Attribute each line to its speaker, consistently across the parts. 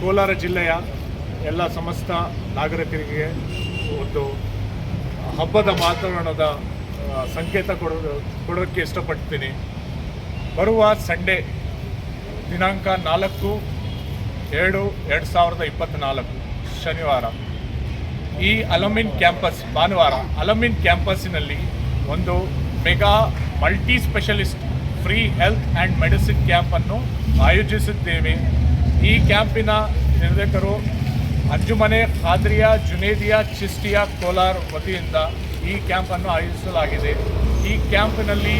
Speaker 1: ಕೋಲಾರ ಜಿಲ್ಲೆಯ ಎಲ್ಲ ಸಮಸ್ತ ನಾಗರಿಕರಿಗೆ ಒಂದು ಹಬ್ಬದ ವಾತಾವರಣದ ಸಂಕೇತ ಕೊಡೋದು ಕೊಡೋಕ್ಕೆ ಇಷ್ಟಪಡ್ತೀನಿ. ಬರುವ ಸಂಡೇ ದಿನಾಂಕ ನಾಲ್ಕು, ಎರಡು ಎರಡು ಸಾವಿರದ ಇಪ್ಪತ್ತ್ನಾಲ್ಕು ಶನಿವಾರ. ಈ ಅಲಮಿನ್ ಕ್ಯಾಂಪಸ್ ಭಾನುವಾರ, ಅಲಮಿನ್ ಕ್ಯಾಂಪಸ್ಸಿನಲ್ಲಿ ಒಂದು mega multi specialist free health and medicine ಕ್ಯಾಂಪನ್ನು ಆಯೋಜಿಸಿದ್ದೇವೆ. ಈ ಕ್ಯಾಂಪಿನ ನಿರ್ದೇಶಕರು ಅಂಜುಮನೆ, ಖಾದ್ರಿಯಾ, ಜುನೇದಿಯಾ, ಚಿಸ್ಟಿಯಾ, ಕೋಲಾರ್ ವತಿಯಿಂದ ಈ ಕ್ಯಾಂಪನ್ನು ಆಯೋಜಿಸಲಾಗಿದೆ. ಈ ಕ್ಯಾಂಪಿನಲ್ಲಿ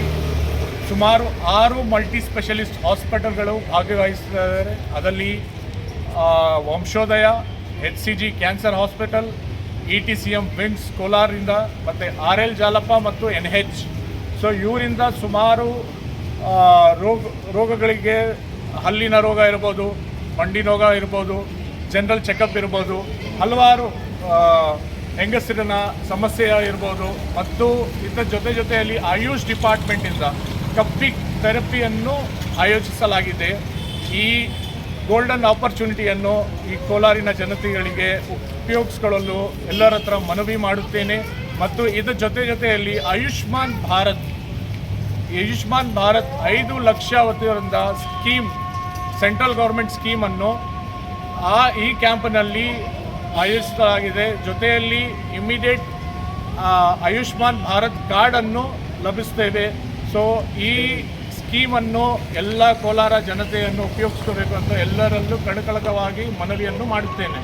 Speaker 1: ಸುಮಾರು ಆರು ಮಲ್ಟಿ ಸ್ಪೆಷಲಿಸ್ಟ್ ಹಾಸ್ಪಿಟಲ್ಗಳು ಭಾಗವಹಿಸಿದ್ದಾರೆ. ಅದರಲ್ಲಿ Vamshodaya, H C G cancer hospital, E T C M VIMS ಕೋಲಾರಿಂದ ಮತ್ತು ಆರ್ ಎಲ್ ಜಾಲಪ್ಪ ಮತ್ತು ಎನ್ ಹೆಚ್ ಸೊ, ಇವರಿಂದ ಸುಮಾರು ರೋಗ, ರೋಗಗಳಿಗೆ ಹಲ್ಲಿನ ರೋಗ ಇರ್ಬೋದು ಮಂಡಿ ರೋಗ ಇರ್ಬೋದು ಜನರಲ್ ಚೆಕಪ್ ಇರ್ಬೋದು, ಹಲವಾರು ಹೆಂಗಸರಿನ ಸಮಸ್ಯೆ ಇರ್ಬೋದು, ಮತ್ತು ಇದರ ಜೊತೆ ಜೊತೆಯಲ್ಲಿ ಆಯುಷ್ ಡಿಪಾರ್ಟ್ಮೆಂಟಿಂದ ಕಪ್ಪಿಕ್ ಥೆರಪಿಯನ್ನು ಆಯೋಜಿಸಲಾಗಿದೆ. ಈ ಗೋಲ್ಡನ್ ಆಪರ್ಚುನಿಟಿಯನ್ನು ಈ ಕೋಲಾರಿನ ಜನತೆಗಳಿಗೆ ಉಪಯೋಗಿಸ್ಕೊಳ್ಳಲು ಎಲ್ಲರ ಹತ್ರ ಮನವಿ ಮಾಡುತ್ತೇನೆ. ಮತ್ತು ಇದರ ಜೊತೆ ಜೊತೆಯಲ್ಲಿ ಆಯುಷ್ಮಾನ್ ಭಾರತ್ ಆಯುಷ್ಮಾನ್ ಭಾರತ್ ಐದು ಲಕ್ಷ ವತಿಯಿಂದ ಸ್ಕೀಮ್ ಸೆಂಟ್ರಲ್ ಗೌರ್ಮೆಂಟ್ ಸ್ಕೀಮನ್ನು ಆ ಈ ಕ್ಯಾಂಪ್ನಲ್ಲಿ ಆಯೋಜಿಸಲಾಗಿದೆ. ಜೊತೆಯಲ್ಲಿ ಇಮ್ಮಿಡಿಯೇಟ್ ಆಯುಷ್ಮಾನ್ ಭಾರತ್ ಕಾರ್ಡನ್ನು ಲಭಿಸ್ತೇವೆ. ಸೊ, ಈ ಸ್ಕೀಮನ್ನು ಎಲ್ಲ ಕೋಲಾರ ಜನತೆಯನ್ನು ಉಪಯೋಗಿಸ್ಕೋಬೇಕು ಅಂತ ಎಲ್ಲರಲ್ಲೂ ಕಣಕಳಕವಾಗಿ ಮನವಿಯನ್ನು ಮಾಡುತ್ತೇನೆ.